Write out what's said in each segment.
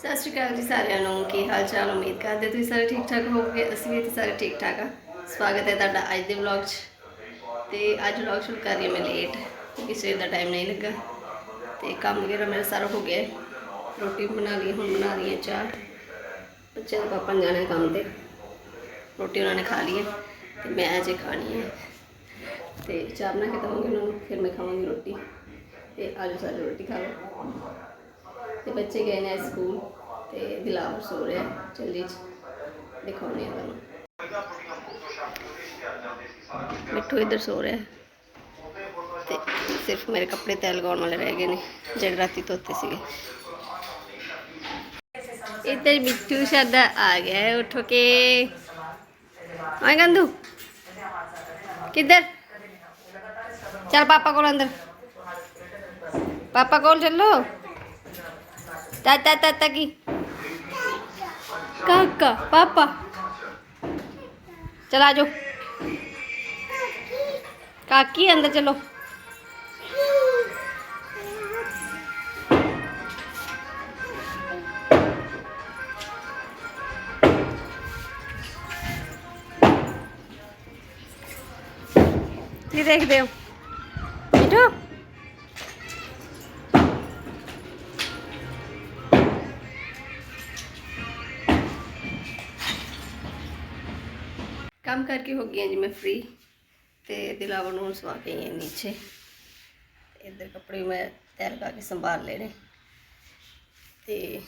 ਸਤਿ ਸ਼੍ਰੀ ਅਕਾਲ ਜੀ ਸਾਰਿਆਂ ਨੂੰ, ਕੀ ਹਾਲ ਚਾਲ? ਉਮੀਦ ਕਰਦੇ ਤੁਸੀਂ ਸਾਰੇ ਠੀਕ ਠਾਕ ਹੋਵੋਗੇ, ਅਸੀਂ ਵੀ ਇੱਥੇ ਸਾਰੇ ਠੀਕ ਠਾਕ ਆ। ਸਵਾਗਤ ਹੈ ਤੁਹਾਡਾ ਅੱਜ ਦੇ ਵਲੌਗ 'ਚ। ਤੇ ਅੱਜ ਵਲੌਗ ਸ਼ੁਰੂ ਕਰ ਰਹੀ ਹਾਂ ਮੈਂ ਲੇਟ ਕਿਉਂਕਿ ਸਵੇਰ ਦਾ ਟਾਈਮ ਨਹੀਂ ਲੱਗਾ। ਤੇ ਕੰਮ ਵਗੈਰਾ ਮੇਰਾ ਸਾਰਾ ਹੋ ਗਿਆ ਰੋਟੀ ਬਣਾ ਲਈ, ਹੁਣ ਬਣਾ ਰਹੀ ਹਾਂ ਚਾਹ। ਬੱਚਿਆਂ ਦੇ ਪਾਪਾ ਨੇ ਜਾਣਾ ਕੰਮ ਤੇ। ਰੋਟੀ ਉਹਨਾਂ ਨੇ ਖਾ ਲਈ ਹੈ, ਤੇ ਮੈਂ ਅਜੇ ਖਾਣੀ ਹੈ। ਤੇ ਚਾਹ ਬਣਾ ਕੇ ਦਵਾਂਗੀ ਉਹਨਾਂ ਨੂੰ, ਫਿਰ ਮੈਂ ਖਾਵਾਂਗੀ ਰੋਟੀ। ਤੇ ਆਜੋ ਸਾਰੇ ਰੋਟੀ ਖਾ ਲਓ। ਤੇ ਬੱਚੇ ਗਏ ਨੇ ਸਕੂਲ ਤੇ ਦਿਲਾਵਰ ਸੋ ਰਿਹਾ ਚੱਲੀ ਚ ਦਿਖਾਉਣੇ ਆ ਤੁਹਾਨੂੰ। ਮਿੱਠੂ ਇੱਧਰ ਸੋ ਰਿਹਾ। ਤੇ ਸਿਰਫ ਮੇਰੇ ਕੱਪੜੇ ਤੈਅ ਲਗਾਉਣ ਵਾਲੇ ਰਹਿ ਗਏ ਨੇ, ਜਿਹੜੇ ਰਾਤੀ ਧੋਤੇ ਸੀਗੇ। ਇੱਧਰ ਮਿੱਠੂ ਸਾਡਾ ਆ ਗਿਆ ਹੈ, ਉੱਠ ਕੇ। ਆਏ ਗੰਦੂ, ਕਿੱਧਰ? ਚੱਲ ਪਾਪਾ ਕੋਲ ਅੰਦਰ। ਪਾਪਾ ਕੋਲ ਚੱਲੋ। તાતા તાતા કી કાકા પાપા ચલો આજો કાકી અંદર ચલો ਕੀ ਦੇਖਦੇ ਹੋ ਮਿੱਠੂ ਕੰਮ ਕਰਕੇ ਹੋ ਗਈ ਹਾਂ ਜੀ ਮੈਂ ਫ੍ਰੀ ਤੇ ਦਿਲਾਵਰ ਨੂੰ ਹੁਣ ਸਵਾ ਕੇ ਆਈ ਹਾਂ ਨੀਚੇ। ਤੇ ਇੱਧਰ ਕੱਪੜੇ ਮੈਂ ਤੈਅ ਲਗਾ ਕੇ ਸੰਭਾਲ ਲਏ ਨੇ ਤੇ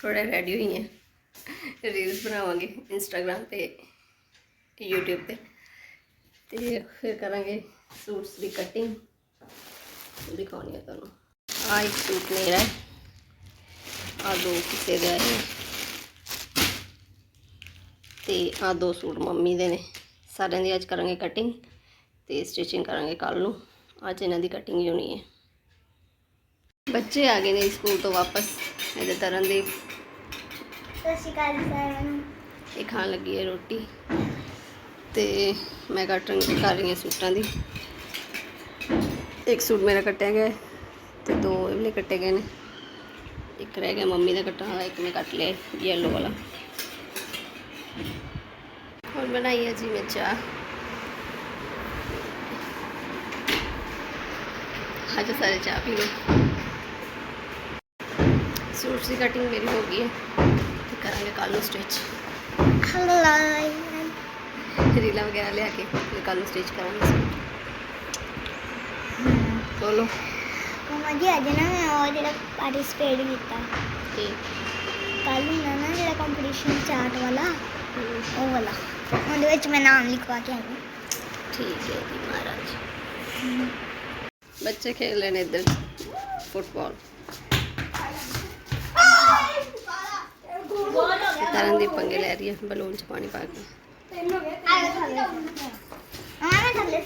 ਥੋੜਾ ਰੈਡੀ ਹੋਈ ਹਾਂ। ਰੀਲਸ ਬਣਾਵਾਂਗੇ ਇੰਸਟਾਗ੍ਰam ਤੇ, YouTube ਤੇ। ਤੇ ਫਿਰ ਕਰਾਂਗੇ ਸੂਟਸ ਦੀ ਕਟਿੰਗ ਦਿਖਾਉਣੀ ਹੈ ਤੁਹਾਨੂੰ। ਆ ਇੱਕ ਸੂਟ ਮੇਰਾ ਹੈ ਆ ਦੋ ਕਿਸੇ ਦੇ ਆਏ ਨੇ ਤੇ ਆ ਦੋ ਸੂਟ ਮੰਮੀ ਦੇ ਨੇ। ਸਾਰਿਆਂ ਦੀ ਅੱਜ ਕਰਾਂਗੇ ਕਟਿੰਗ ਤੇ ਸਟਿਚਿੰਗ ਕਰਾਂਗੇ ਕੱਲ ਨੂੰ। ਅੱਜ ਇਹਨਾਂ ਦੀ ਕਟਿੰਗ ਹੋਣੀ ਹੈ। ਬੱਚੇ ਆ ਗਏ ਨੇ ਸਕੂਲ ਤੋਂ ਵਾਪਸ। ਇਹਦੇ ਤਰਨ ਦੇ ਸਤਿ ਸ਼੍ਰੀ ਅਕਾਲ ਜੀ ਸਾਰਿਆਂ ਨੂੰ। ਇਹ ਖਾਣ ਲੱਗੀ ਹੈ ਰੋਟੀ। ਤੇ ਮੈਂ ਕੱਟ ਰਹੀ ਕਰ ਰਹੀ ਹਾਂ ਸੂਟਾਂ ਦੀ। ਇੱਕ ਸੂਟ ਮੇਰਾ ਕੱਟਿਆ ਗਿਆ ਤੇ ਦੋ ਇਹ ਵਾਲੇ ਕੱਟੇ ਗਏ ਨੇ। ਇੱਕ ਰਹਿ ਗਿਆ ਮੰਮੀ ਦਾ ਕੱਟਾ ਹੋਇਆ ਇੱਕ ਮੈਂ ਕੱਟ ਲਿਆ ਯੈਲੋ ਵਾਲਾ। ਹੁਣ ਬਣਾਈ ਹੈ ਜੀ ਮੈਂ ਚਾਹ ਅੱਜ ਸਾਰੇ ਚਾਹ ਪੀ ਲਓ ਸੂਟ ਦੀ ਕਟਿੰਗ ਮੇਰੀ ਹੋ ਗਈ ਹੈ ਤੇ ਕਰਾਂਗੇ ਕੱਲ ਨੂੰ ਸਟਿਚ ਹਲੋ ਰੀਲਾਂ ਵਗੈਰਾ ਲਿਆ ਕੇ ਫਿਰ ਕੱਲ ਨੂੰ ਸਟਿਚ ਕਰਾਂਗੇ ਸੂਟ ਬੋਲੋ ਮਮਾ ਜੀ ਕੱਲ ਹੁੰਦਾ ਨਾ ਜਿਹੜਾ ਕੰਪੀਟੀਸ਼ਨ ਚਾਰਟ ਵਾਲਾ ਉਹ ਵਾਲਾ। ਉਹਦੇ ਵਿੱਚ ਮੈਂ ਨਾਮ ਲਿਖਵਾ ਕੇ ਆਈ। ਠੀਕ ਹੈ ਜੀ ਮਹਾਰਾਜ। ਬੱਚੇ ਖੇਡ ਨੇ ਇੱਧਰ ਫੁੱਟਬਾਲ। ਤਰਨ ਦੀ ਪੰਗੇ ਲੈ ਰਹੀ ਹੈ ਬਲੂਨ ਚ ਪਾਣੀ ਪਾ ਕੇ। ਥੱਲੇ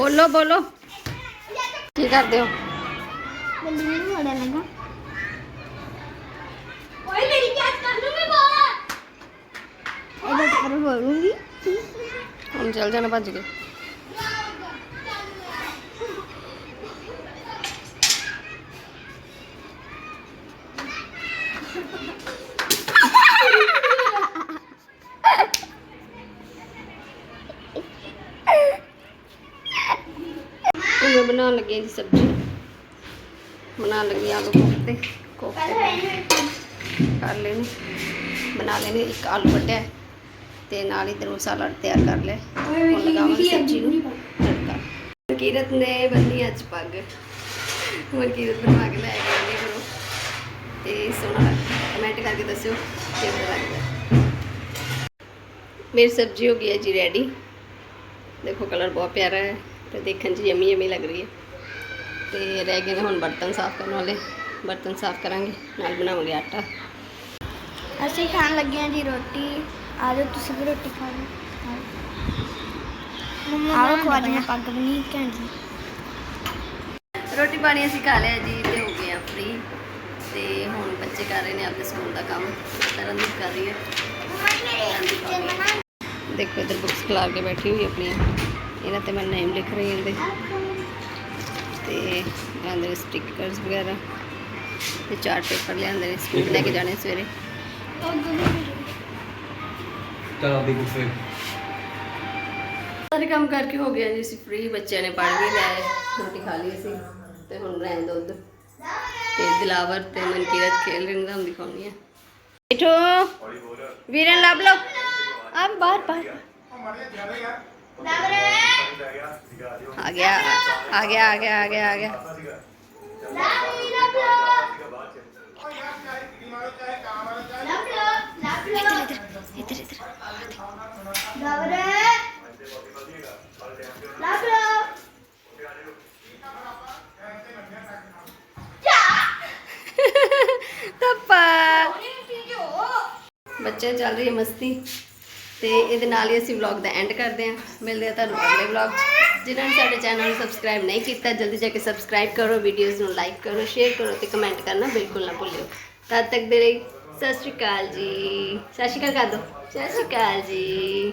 ਬੋਲੋ ਬੋਲੋ। ਕੀ ਕਰਦੇ ਹੋ? ਬੱਲੀ ਨੂੰ ਥੋੜਾ ਲੱਗਾ। ਓਏ ਮੇਰੀ ਕੈਚ ਕਰ ਲੂ ਮੈਂ ਬਾਹਰ। ਇਹਦੇ ਉੱਪਰ ਬੋਲੂੰਗੀ ਹੁਣ ਚੱਲ ਜਾਣਾ ਭੱਜ ਕੇ ਹੁਣ ਮੈਂ ਬਣਾਉਣ ਲੱਗੀ ਜੀ ਸਬਜ਼ੀ। ਬਣਾਉਣ ਲੱਗੀ ਆਲੂ ਕੋਫਤੇ। ਕੋਫਤੇ ਕਰ ਲੈਣੇ ਬਣਾ ਲੈਣੇ ਇੱਕ ਆਲੂ ਹੈ ਤੇ ਨਾਲ ਹੀ ਇਧਰ ਮਸਾਲਾ ਤਿਆਰ ਕਰ ਲਿਆ ਹੁਣ ਲਗਾਵਾਂਗੇ ਸਬਜ਼ੀ ਨੂੰ ਤੜਕਾ। ਮਨਕੀਰਤ ਨੇ ਬੰਨੀ ਅੱਜ ਪੱਗ। ਮਨਕੀਰਤ ਬਣਵਾ ਕੇ ਲੈ ਕੇ ਆਈ ਕਰੋ ਤੇ ਸੋਹਣਾ ਕਮੈਂਟ ਕਰਕੇ ਦੱਸਿਓ ਕਿਵੇਂ ਲੱਗਦਾ ਮੇਰੀ ਸਬਜ਼ੀ ਹੋ ਗਈ ਹੈ ਜੀ ਰੈਡੀ। ਦੇਖੋ ਕਲਰ ਬਹੁਤ ਪਿਆਰਾ ਹੈ। ਤੇ ਦੇਖਣ 'ਚ ਯਮੀ ਯਮੀ ਲੱਗ ਰਹੀ ਹੈ। ਤੇ ਰਹਿ ਗਏ ਨੇ ਹੁਣ ਬਰਤਨ ਸਾਫ਼ ਕਰਨ ਵਾਲੇ। ਬਰਤਨ ਸਾਫ਼ ਕਰਾਂਗੇ ਨਾਲ ਬਣਾਵਾਂਗੇ ਆਟਾ। ਅਸੀਂ ਖਾਣ ਲੱਗੇ ਹਾਂ ਜੀ ਰੋਟੀ। ਆ ਜਾਓ ਤੁਸੀਂ ਵੀ ਰੋਟੀ ਖਾ ਲਓ। ਮੰਮਾ ਆਓ ਖਵਾ ਦਿਆਂ ਪੱਗ ਬਣੀ ਜੀ। ਰੋਟੀ ਪਾਣੀ ਅਸੀਂ ਖਾ ਲਿਆ ਜੀ ਤੇ ਹੋ ਗਏ ਆ ਫ੍ਰੀ ਤੇ ਹੁਣ ਬੱਚੇ ਕਰ ਰਹੇ ਨੇ ਆਪਣੇ ਸਕੂਲ ਦਾ ਕੰਮ। ਤਰਨਦੀਪ ਕਰ ਰਹੀ ਹੈ। ਦੇਖੋ ਇਧਰ ਬੁੱਕਸ ਖਿਲਾਰ ਕੇ ਬੈਠੀ ਹੋਈ ਆਪਣੀਆਂ। ਇਹਨਾਂ ਤੇ ਮੈਂ ਨੇਮ ਲਿਖ ਰਹੀ ਹਾਂ ਇਹਦੇ। ਤੇ ਅੰਦਰ ਸਟickers ਵਗੈਰਾ। ਤੇ ਚਾਰਟ ਪੇਪਰ ਲਿਆਂਦੇ ਨੇ ਸਕੂਲ ਲੈ ਕੇ ਜਾਣੇ ਸਵੇਰੇ। ਚਲ ਆਪਦੀ ਬੁੱਕ ਫੇ ਸਾਰੇ ਕੰਮ ਕਰਕੇ ਹੋ ਗਿਆ ਜੀ ਅਸੀਂ ਫ੍ਰੀ ਬੱਚਿਆਂ ਨੇ ਪੜ੍ਹ ਵੀ ਲਿਆ ਰੋਟੀ ਖਾ ਲਈ ਅਸੀਂ ਤੇ ਹੁਣ ਰਹਿਣ ਦੋ ਉਧਰ। ਤੇ ਦਿਲਾਵਰ ਤੇ ਮਨਕੀਰਤ ਖੇਲ ਰਹੇ ਨੇ ਤੁਹਾਨੂੰ ਦਿਖਾਉਣੀ ਹੈ। ਬੈਠੋ ਵੀਰਨ ਲੱਭ ਲਓ। ਆ ਬਾਹਰ ਬਾਹਰ। ਆ ਗਿਆ ਆ ਗਿਆ ਆ ਗਿਆ ਆ ਗਿਆ ਆ ਗਿਆ ਇੱਧਰ ਇੱਧਰ ਤੱਪਾ ਬੱਚੇ ਚੱਲ ਰਹੀ ਮਸਤੀ ਤੇ ਇਹਦੇ ਨਾਲ ਹੀ ਅਸੀਂ ਵਲੌਗ ਦਾ ਐਂਡ ਕਰਦੇ ਹਾਂ। ਮਿਲਦੇ ਹਾਂ ਤੁਹਾਨੂੰ ਅਗਲੇ ਵਲੌਗ ਜਿਨ੍ਹਾਂ ਨੇ ਸਾਡੇ ਚੈਨਲ ਨੂੰ ਸਬਸਕ੍ਰਾਈਬ ਨਹੀਂ ਕੀਤਾ, ਜਲਦੀ ਜਾ ਕੇ ਸਬਸਕ੍ਰਾਈਬ ਕਰੋ ਵੀਡੀਓਜ਼ ਨੂੰ ਲਾਈਕ ਕਰੋ ਸ਼ੇਅਰ ਕਰੋ ਤੇ ਕਮੈਂਟ ਕਰਨਾ ਬਿਲਕੁਲ ਨਾ ਭੁੱਲਿਓ। ਤਦ ਤੱਕ ਦੇ ਲਈ ਸਤਿ ਸ਼੍ਰੀ ਅਕਾਲ ਜੀ। ਸਤਿ ਸ਼੍ਰੀ ਅਕਾਲ ਕਰ ਦਿਓ ਸਤਿ ਸ਼੍ਰੀ ਅਕਾਲ ਜੀ।